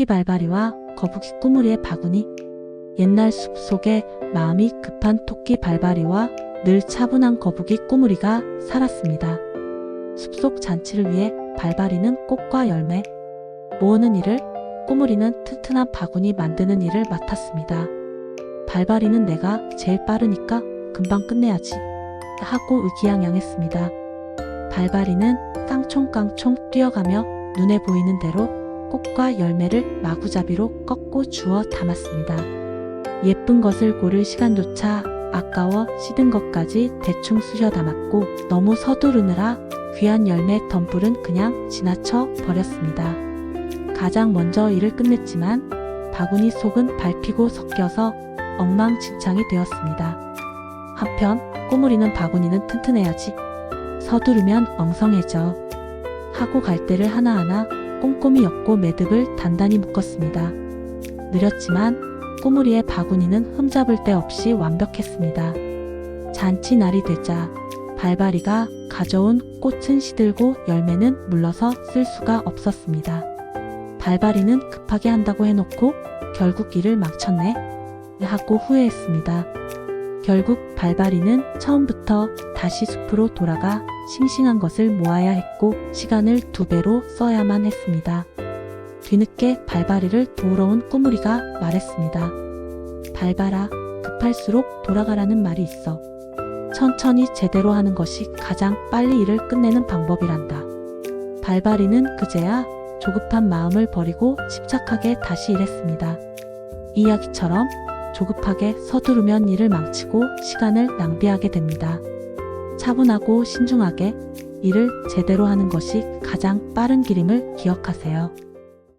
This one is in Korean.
토끼 발바리와 거북이 꾸물이의 바구니. 옛날 숲속에 마음이 급한 토끼 발바리와 늘 차분한 거북이 꾸물이가 살았습니다. 숲속 잔치를 위해 발바리는 꽃과 열매, 모으는 일을, 꾸물이는 튼튼한 바구니 만드는 일을 맡았습니다. 발바리는 내가 제일 빠르니까 금방 끝내야지 하고 의기양양했습니다. 발바리는 깡총깡총 뛰어가며 눈에 보이는 대로 꽃과 열매를 마구잡이로 꺾고 주워 담았습니다. 예쁜 것을 고를 시간조차 아까워 시든 것까지 대충 쑤셔 담았고 너무 서두르느라 귀한 열매 덤불은 그냥 지나쳐 버렸습니다. 가장 먼저 일을 끝냈지만 바구니 속은 밟히고 섞여서 엉망진창이 되었습니다. 한편 꼬물이는 바구니는 튼튼해야지 서두르면 엉성해져 하고 갈대를 하나하나 꼼꼼히 엮고 매듭을 단단히 묶었습니다. 느렸지만 꼬물이의 바구니는 흠잡을 데 없이 완벽했습니다. 잔치 날이 되자 발바리가 가져온 꽃은 시들고 열매는 물러서 쓸 수가 없었습니다. 발바리는 급하게 한다고 해놓고 결국 일을 망쳤네 하고 후회했습니다. 결국 발바리는 처음부터 다시 숲으로 돌아가 싱싱한 것을 모아야 했고 시간을 두 배로 써야만 했습니다. 뒤늦게 발바리를 도우러 온 꾸물이가 말했습니다. 발바라, 급할수록 돌아가라는 말이 있어. 천천히 제대로 하는 것이 가장 빨리 일을 끝내는 방법이란다. 발바리는 그제야 조급한 마음을 버리고 침착하게 다시 일했습니다. 이야기처럼 조급하게 서두르면 일을 망치고 시간을 낭비하게 됩니다. 차분하고 신중하게 일을 제대로 하는 것이 가장 빠른 길임을 기억하세요.